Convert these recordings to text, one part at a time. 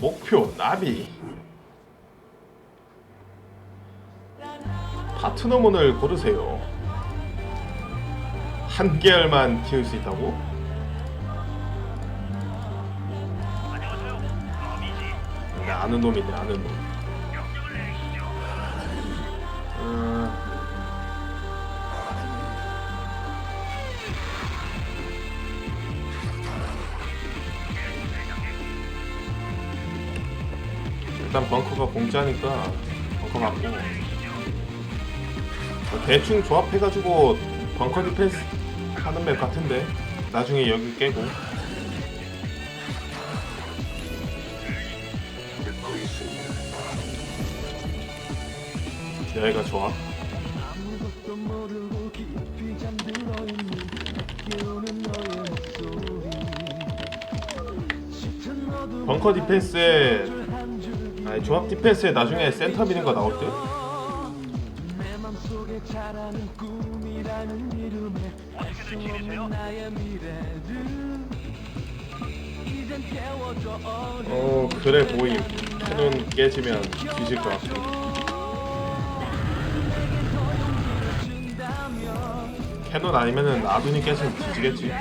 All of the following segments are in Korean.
목표 나비. 파트너문을 고르세요. 한 계열만 키울 수 있다고? 네, 아는 놈이네 아는 놈 일단 벙커가 공짜니까 벙커 맞고. 뭐 대충 조합해가지고 벙커 디펜스 하는 맵 같은데 나중에 여기 깨고. 여기가 좋아. 벙커 디펜스에 아니 조합 디펜스에 나중에 센터 미는 거 나올 깨워줘 어 그래 보임. 캐논 깨지면 뒤질 것 같아 캐논 아니면은 아둔이 깨지면 뒤지겠지.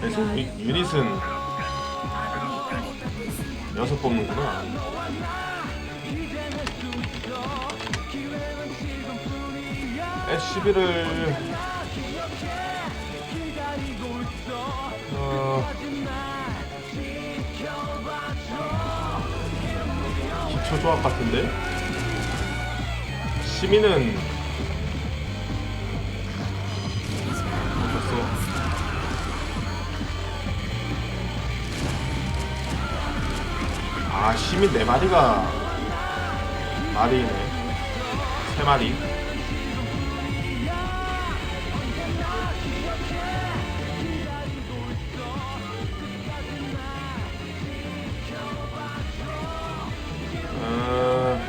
그래서 유, 유닛은 여섯 뽑는구나. SCB를 어, 기초 조합 같은데? 시민은 아 시민 네 마리가 마리네. 세 마리. 어...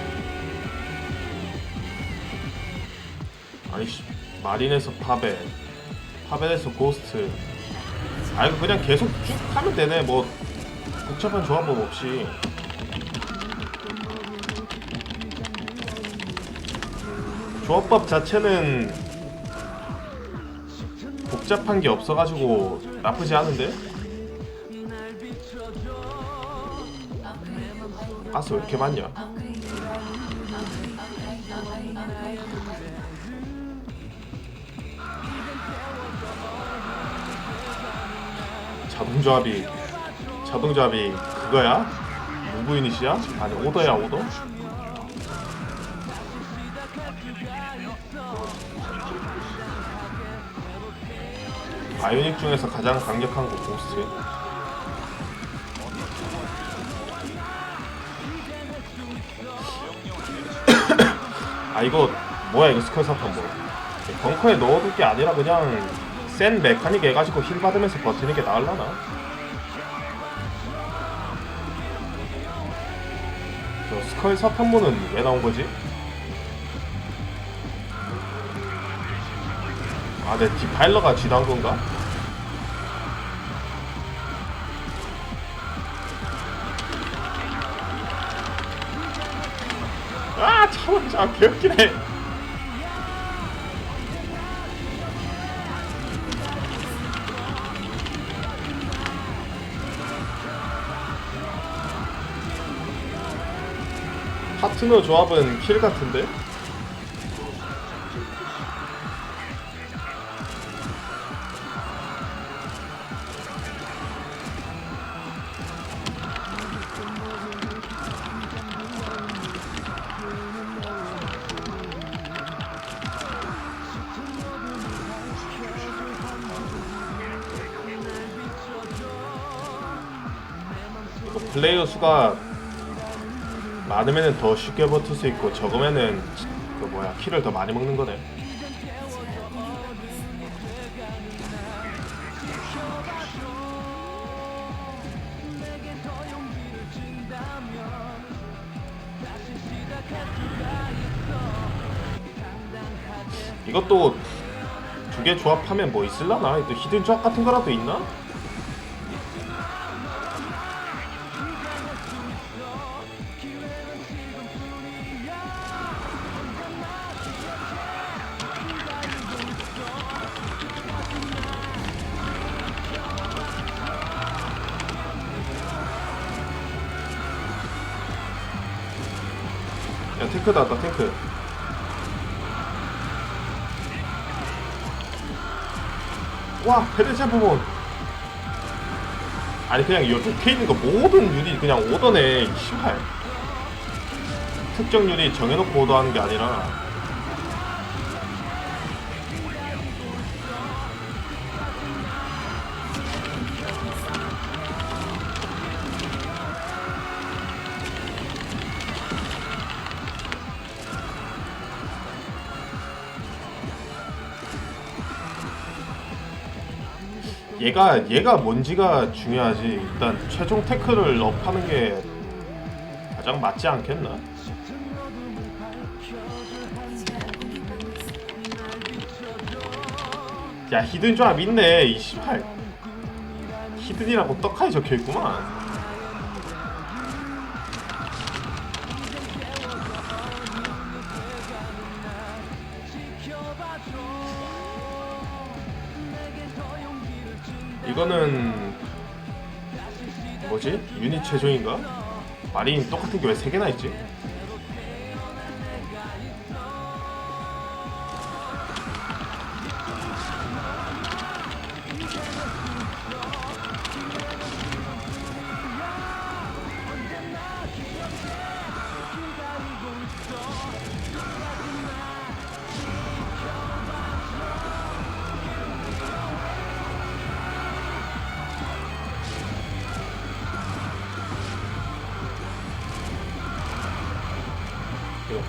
아이씨 마린에서 파벨 파벨에서 고스트. 아 이거 그냥 계속 쭉 하면 되네. 뭐 복잡한 조합법 없이 조합법 자체는 복잡한 게 없어가지고 나쁘지 않은데? 아스 왜 이렇게 많냐? 자동조합이 자동조합이 그거야? 누구 유닛이야? 아니 오더야 오더? 바이오닉 중에서 가장 강력한 거 고스트 아 이거 뭐야 이거 스컬 사건 뭐 벙커에 넣어둘 게 아니라 그냥 센 메카닉 해가지고 힐 받으면서 버티는 게 나을라나? 저 스컬 사탄모는 왜 나온 거지? 아, 내 디파일러가 지난 건가? 아, 참아, 참, 개웃기네. 파트너 조합은 킬 같은데? 플레이어 수가 많으면은 더 쉽게 버틸 수 있고 적으면은 그 뭐야 키를 더 많이 먹는 거네. 이것도 두 개 조합하면 뭐 있을라나? 또 히든 조합 같은 거라도 있나? 탱크 나왔다 탱크. 와 페르시안 부분 아니 그냥 이렇게 있는 거 모든 유닛 그냥 오더네 이 씨발. 특정 유닛 정해놓고 오더하는 게 아니라 얘가 얘가 뭔지가 중요하지. 일단 최종 태클을 업하는 게 가장 맞지 않겠나? 야 히든 조합 있네 이 씨발. 히든이라고 떡하니? 적혀있구만 이거는 뭐지? 유닛 최종인가? 마린 똑같은 게 왜 세 개나 있지?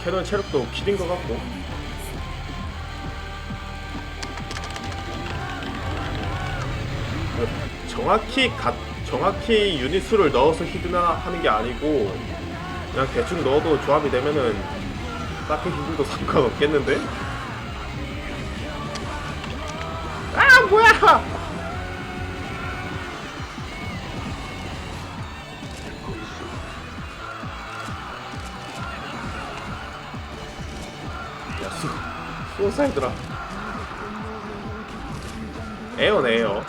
캐논 체력도 킬인 것 같고 정확히 가, 정확히 유닛 수를 넣어서 히드나 하는 게 아니고 그냥 대충 넣어도 조합이 되면은 딱히 히드도 상관없겠는데? 수어사이드라. 에어네, 에어.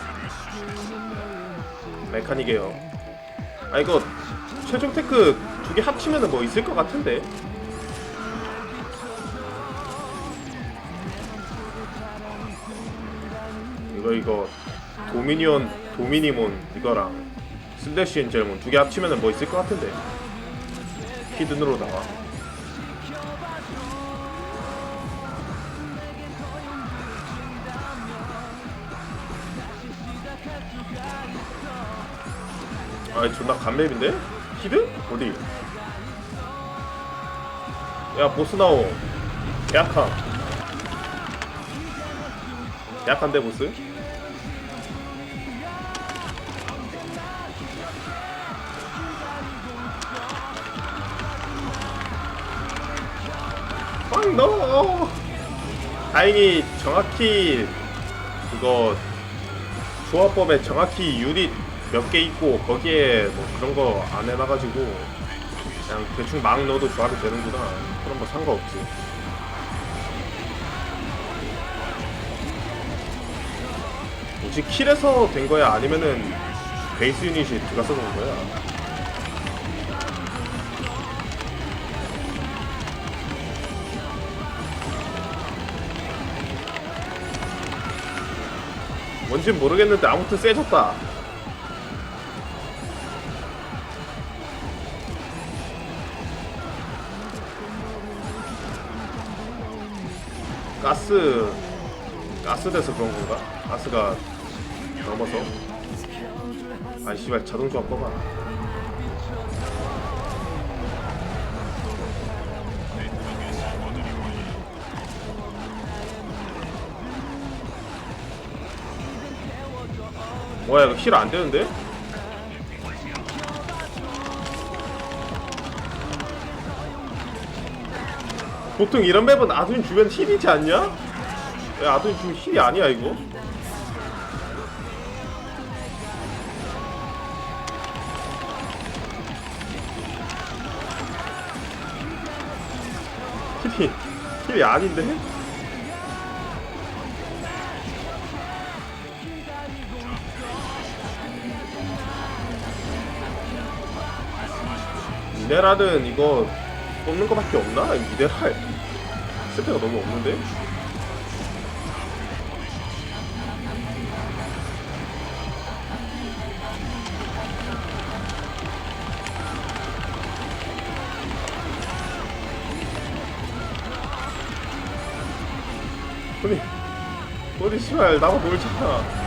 메카닉 에어. 아, 이거, 최종 테크 두 개 합치면은 뭐 있을 것 같은데? 이거, 이거, 도미니온, 도미니몬, 이거랑 슬래시 엔젤몬 두 개 합치면은 뭐 있을 것 같은데? 히든으로 나와. 아 존나 간맵인데? 히드? 어디? 야 보스 나오 계약함 계약한데 보스? 빵 넣어 다행히 정확히 그거 조합법에 정확히 유닛 몇 개 있고 거기에 뭐 그런 거 안 해놔가지고 그냥 대충 막 넣어도 조합이 되는구나. 그런 거 상관없지. 뭐지 킬에서 된 거야? 아니면은 베이스 유닛이 들어가서 된 거야? 뭔진 모르겠는데 아무튼 세졌다 가스 가스 돼서 그런 건가? 가스가 넘어서 아이 씨발 자동 조합 꺼봐 뭐야 이거 힐 안 되는데? 보통 이런 맵은 아둔 주변 힐이지 않냐? 왜 아둔 지금 힐이 아니야 이거? 힐이 힐이 아닌데? 미네랄은 이거 뽑는 거밖에 없나? 쓸 데가 너무 없는데? 어디 씨발 나가 놀잖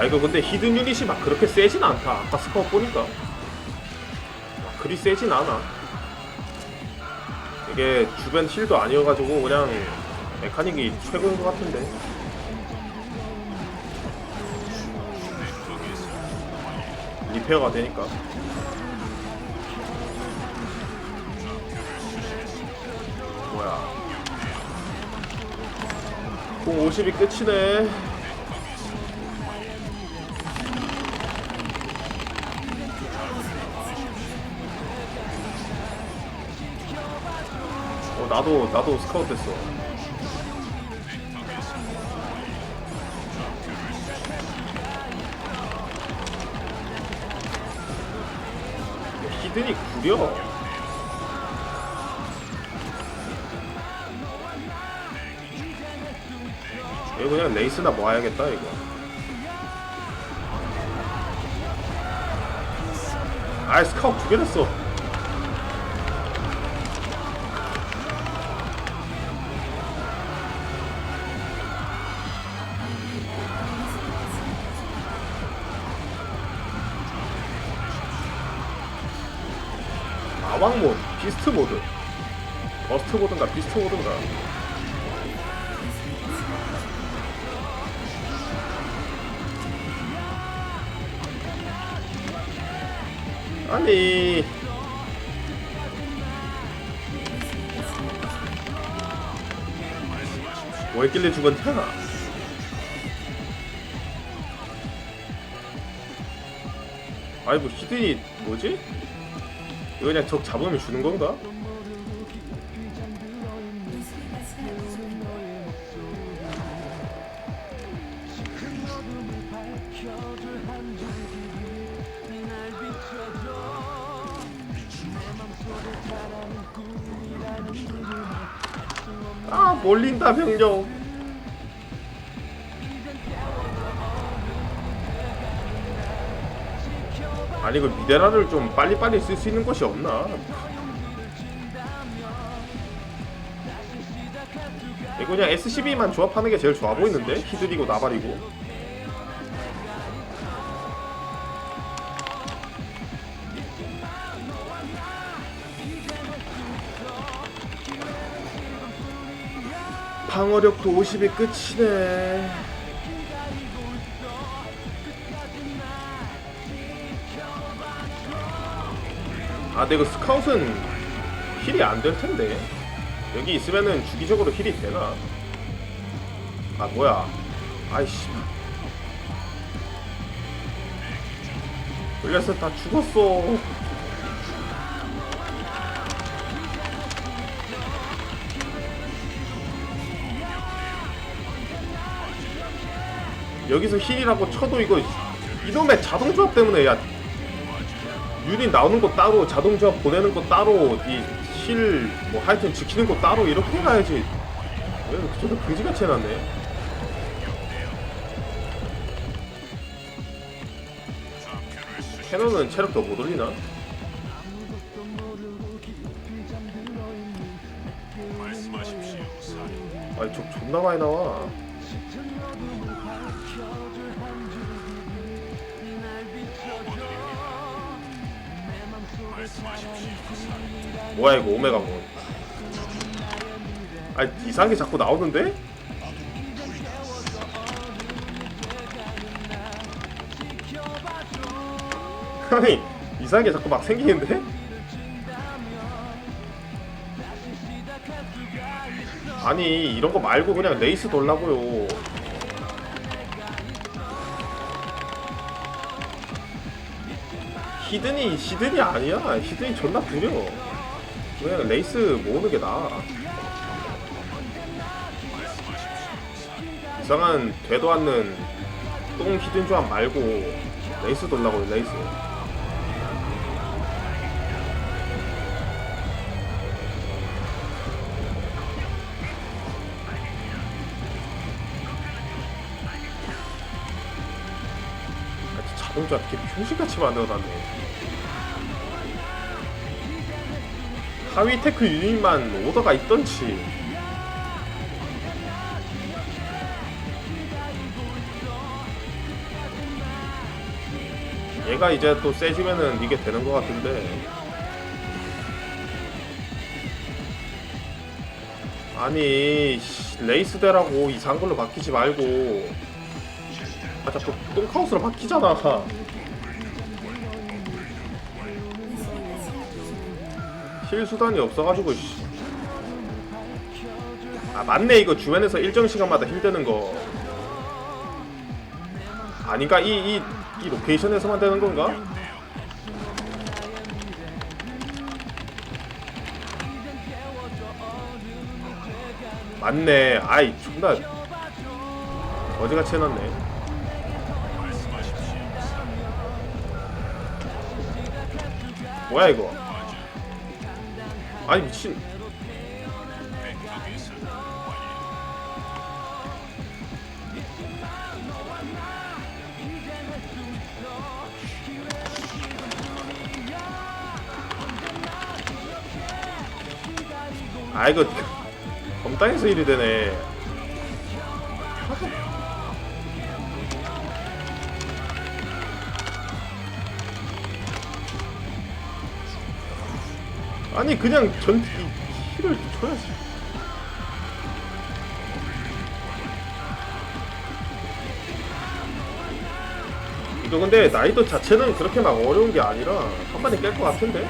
아아 이거 근데 히든 유닛이 막 그렇게 세진 않다. 아까 스카웃 보니까. 막 그리 세진 않아. 이게 주변 힐도 아니어가지고 그냥 메카닉이 최고인 것 같은데. 리페어가 되니까. 뭐야. 공 50이 끝이네 나도 나도 스카웃 됐어. 히든이 구려. 이거 그냥 레이스나 모아야겠다 이거. 아이 스카웃 두개 됐어 비스트 모드인가 아니 뭐 했길래 죽었냐 아이 뭐 히든이 뭐지? 이거 그냥 적 잡으면 주는 건가? 아 몰린다 병력 아니 이거 미데라를 좀 빨리빨리 쓸 수 있는 곳이 없나? 이거 그냥 SCB만 조합하는 게 제일 좋아 보이는데? 히드리고 나발이고 방어력도 50이 끝이네. 아 근데 이거 스카웃은 힐이 안 될 텐데. 여기 있으면은 주기적으로 힐이 되나? 아 뭐야. 아이씨. 돌려서 다 죽었어 여기서 힐이라고 쳐도 이거 이놈의 자동 조합 때문에 야 유닛 나오는 거 따로 자동 조합 보내는 거 따로 이힐뭐 하여튼 지키는 거 따로 이렇게 해놔야지. 왜 저도 그지같이 해놨네? 캐논은 체력 더못 올리나? 아니 저 존나 많이 나와 뭐야 이거 오메가 뭐 아니 이상한 게 자꾸 나오는데? 아니 이상한 게 자꾸 막 생기는데? 아니 이런 거 말고 그냥 레이스 돌라고요 히든이 히든이 아니야 히든이 존나 구려 그냥 레이스 모으는 게 나아. 이상한 되도 않는 똥 히든 조합 말고 레이스 돌라고 레이스. 아, 자동차 이렇게 평신같이 만들어놨네 하위 테크 유닛만 오더가 있던지. 얘가 이제 또 세지면은 이게 되는 것 같은데. 아니 씨, 레이스 대라고 이상한 걸로 바뀌지 말고. 아 자꾸 똥카우스로 바뀌잖아 힐 수단이 없어가지고 씨. 아 맞네. 이거 주변에서 일정 시간마다 힐 되는 거. 아닌가? 이이 이 로케이션에서만 되는 건가? 맞네. 아이 존나 어지같이 해놨네. 뭐야 이거 아니 미친. 아 이거 검땅에서 일이 되네 아니 그냥 전 이, 힐을 줘야지 이거 근데 나이도 자체는 그렇게 막 어려운 게 아니라 한 번에 깰 것 같은데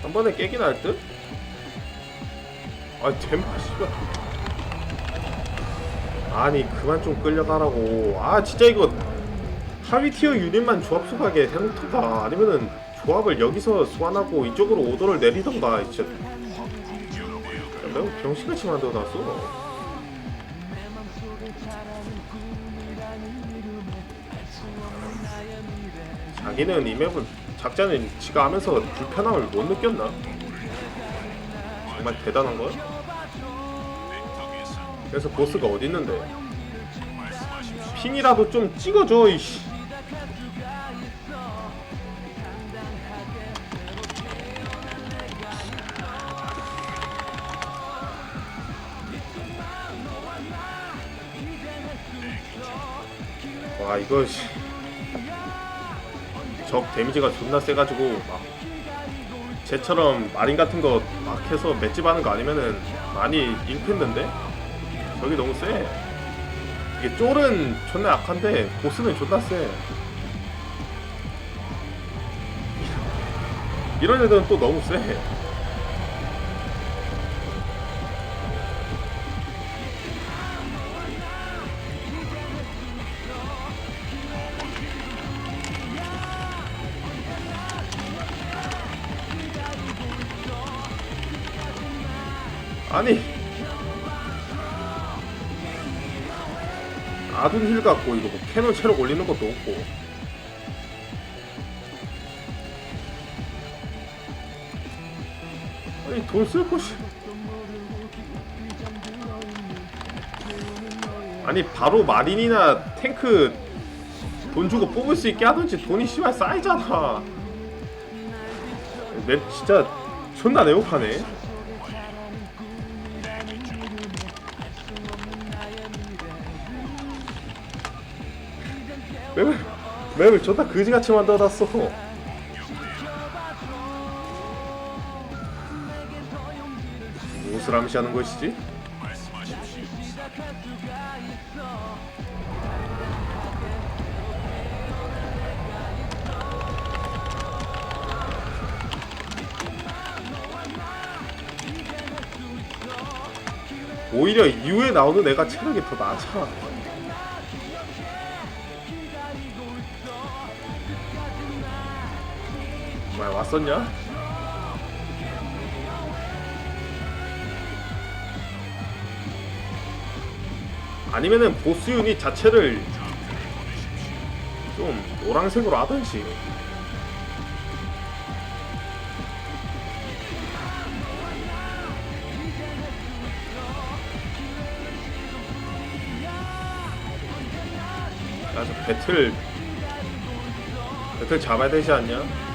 한 번에 깨긴 할 듯? 아 템파 씨발 아니 그만 좀 끌려가라고. 아 진짜 이거 하위 티어 유닛만 조합 수하게 해놓던가 아니면은 조합을 여기서 소환하고 이쪽으로 오더를 내리던가 진짜. 매우 병신같이 만들어놨어. 자기는 이 맵을 작자는 지가 하면서 불편함을 못 느꼈나? 정말 대단한 거야? 그래서 보스가 어디 있는데? 핑이라도 좀 찍어줘 이씨. 와 이거 씨. 적 데미지가 존나 세가지고 막 쟤처럼 마린 같은 거 막 해서 맷집 하는 거 아니면은 많이 잃겠는데? 저기 너무 세. 이게 쫄은 존나 약한데 보스는 존나 세. 이런 애들은 또 너무 세. 아둔 힐 갖고 이거 뭐 캐논 체력 올리는 것도 없고. 아니 돈 쓸 곳이 아니 바로 마린이나 탱크 돈 주고 뽑을 수 있게 하든지 돈이 씨발 쌓이잖아. 맵 진짜 존나 내혹하네 맵을 맵을 존나 그지같이 만들어놨어 무엇을 암시하는 것이지? 오히려 이후에 나오는 애가 체력이 더 낮아 썼냐? 아니면은 보스 유닛 자체를 좀 노란색으로 하든지 야저 배틀 배틀 잡아야 되지 않냐?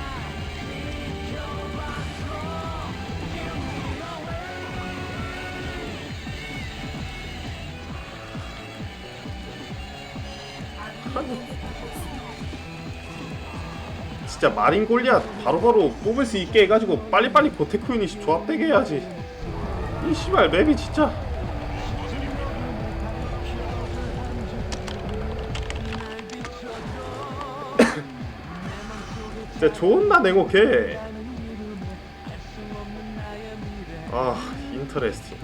진짜 마린 골리앗 바로바로 뽑을 수 있게 해가지고 빨리빨리 유닛이 조합되게 해야지. 이 씨발 맵이 진짜. 진짜 존나 냉혹해 아 인터레스팅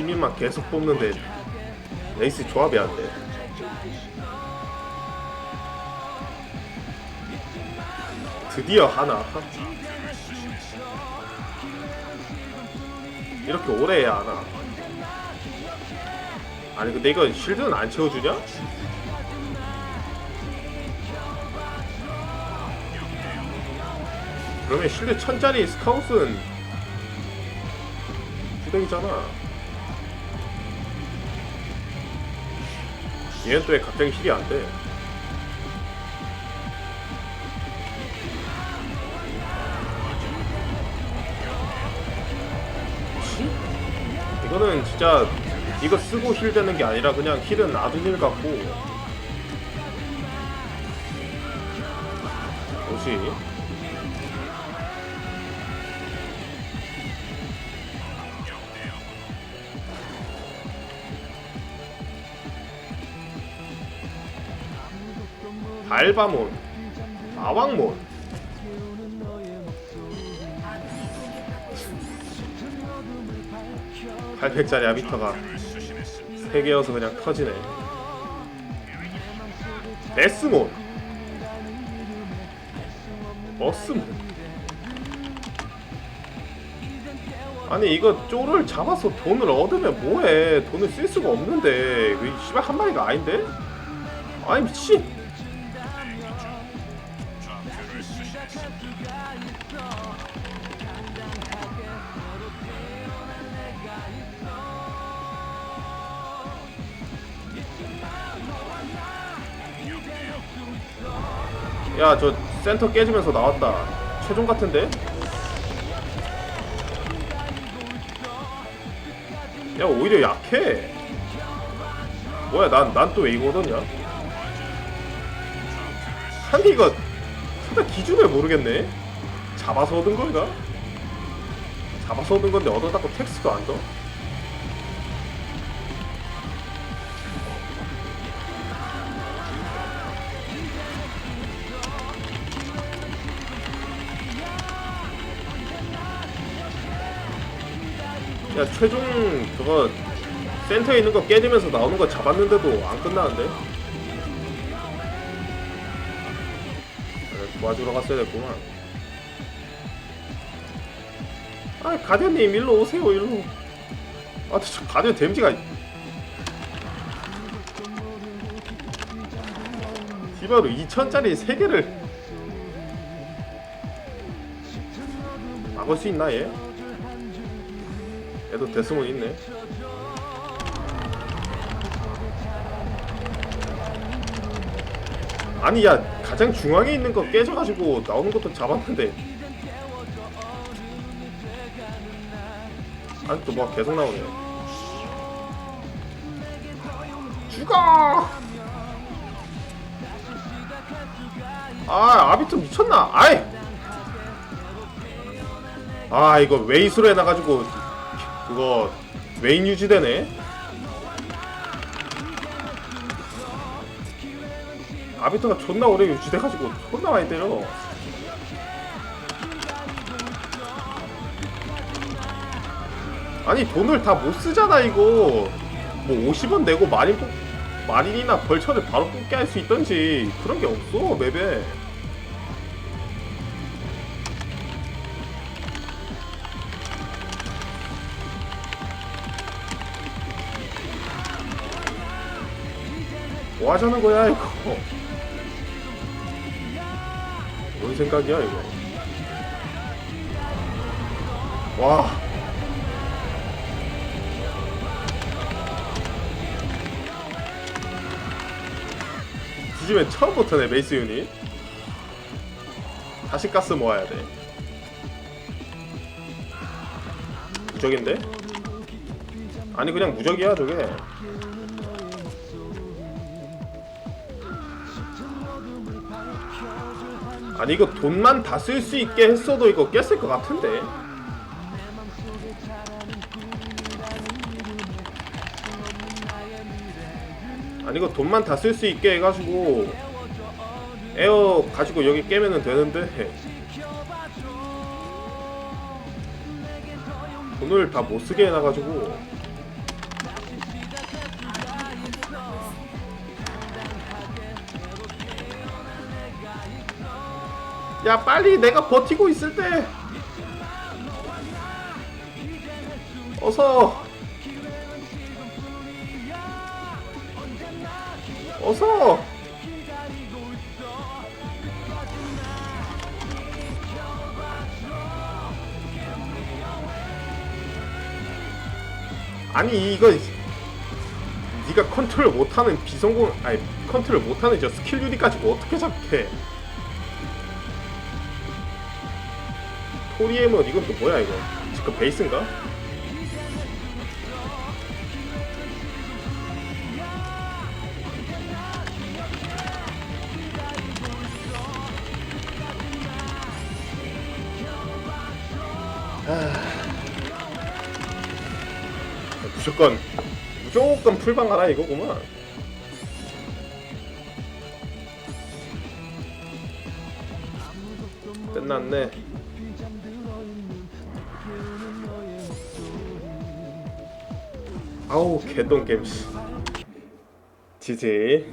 시민만 계속 뽑는데 레이스 조합이 안 돼. 드디어 하나. 이렇게 오래 해야 하나. 아니 근데 이거 실드는 안 채워주냐? 그러면 실드 천짜리 스카웃은 후대기잖아 얘는 또 왜 갑자기 힐이 안 돼? 이거는 진짜 이거 쓰고 힐 되는 게 아니라 그냥 힐은 아둔 힐 같고 뭐지? 달바몬 마왕몬 팔백짜리 아비터가 3개여서 그냥 터지네. 데스몬. 버스몬. 아니 이거 쪼를 잡아서 돈을 얻으면 뭐해? 돈을 쓸 수가 없는데. 그 씨발 한 마리가 아닌데? 아니 미친 야 저 센터 깨지면서 나왔다. 최종 같은데? 야 오히려 약해. 뭐야 난 난 또 왜 이거 얻었냐 아니 이거 진짜 기준을 모르겠네. 잡아서 얻은 건가? 잡아서 얻은 건데 얻어다고 텍스도 안 떠? 야 최종 저거 센터에 있는 거 깨지면서 나오는 거 잡았는데도 안 끝나는데? 도와주러 갔어야 됐구만 아 가디언님 일로 오세요 일로 아 저 가디언 데미지가 디바로 2000짜리 3개를 막을 수 있나 얘? 얘도 데스몬 있네. 아니 야 가장 중앙에 있는 거 깨져가지고 나오는 것도 잡았는데. 아니 또뭐 계속 나오네. 죽어! 아 아비터 미쳤나? 아이! 아 이거 웨이스로 해놔가지고 그거 웨인 유지되네. 아비터가 존나 오래 유지돼가지고 존나 많이 때려. 아니 돈을 다 못 쓰잖아 이거. 뭐 50원 내고 마린 뽑 마린이나 벌처를 바로 뽑게 할 수 있던지 그런 게 없어 맵에 뭐 하자는 거야 이거? 뭔 생각이야 이거? 와. 뒤지면 처음부터네 메이스 유닛? 다시 가스 모아야 돼. 무적인데? 아니 그냥 무적이야 저게 아니 이거 돈만 다 쓸 수 있게 했어도 이거 깼을 것 같은데. 아니 이거 돈만 다 쓸 수 있게 해가지고 에어 가지고 여기 깨면은 되는데? 돈을 다 못 쓰게 해놔가지고 야 빨리 내가 버티고 있을 때. 어서. 어서. 아니 이거 네가 컨트롤 못하는 비성공 아니 컨트롤 못하는 저 스킬 유닛까지 뭐 어떻게 잡게 토리엠은 이건 또 뭐야 이거? 지금 베이스인가? 무조건 무조건 풀방하라 이거구만. 끝났네 아우 개똥 게임 씨. 지지